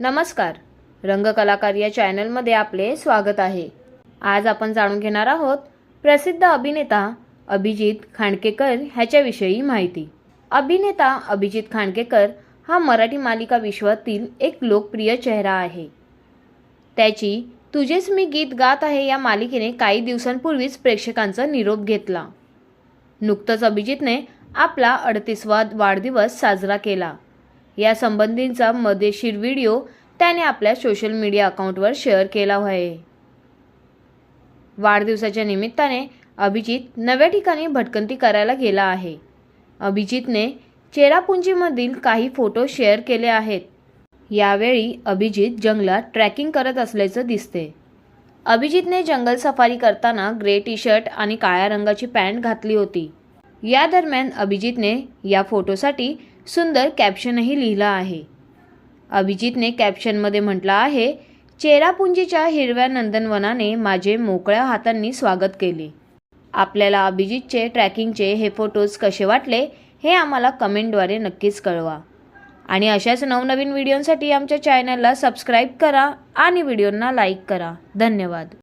नमस्कार. रंगकलाकार या चॅनलमध्ये आपले स्वागत आहे. आज आपण जाणून घेणार आहोत प्रसिद्ध अभिनेता अभिजित खांडकेकर ह्याच्याविषयी माहिती. अभिनेता अभिजित खांडकेकर हा मराठी मालिका विश्वातील एक लोकप्रिय चेहरा आहे. त्याची तुझेच मी गीत गात आहे या मालिकेने काही दिवसांपूर्वीच प्रेक्षकांचा निरोप घेतला. नुकतंच अभिजितने आपला अडतीसवा वाढदिवस साजरा केला. या संबंधींचा मदेशीर व्हिडिओ त्याने आपल्या सोशल मीडिया अकाउंटवर शेअर केला आहे. वाढदिवसाच्या निमित्ताने अभिजित नव्या ठिकाणी भटकंती करायला गेला आहे. अभिजितने चेरापुंजीमधील काही फोटो शेअर केले आहेत. यावेळी अभिजित जंगलात ट्रॅकिंग करत असल्याचं दिसते. अभिजितने जंगल सफारी करताना ग्रे टी शर्ट आणि काळ्या रंगाची पॅन्ट घातली होती. या दरम्यान अभिजितने या फोटोसाठी सुंदर कॅप्शनही लिहिलं आहे. अभिजितने कॅप्शनमध्ये म्हटलं आहे चेरापुंजीच्या हिरव्या नंदनवनाने माझे मोकळ्या हातांनी स्वागत केले. आपल्याला अभिजितचे ट्रॅकिंगचे हे फोटोज कसे वाटले हे आम्हाला कमेंटद्वारे नक्कीच कळवा. आणि अशाच नवनवीन व्हिडिओंसाठी आमच्या चॅनलला सबस्क्राईब करा आणि व्हिडिओंना लाईक करा. धन्यवाद.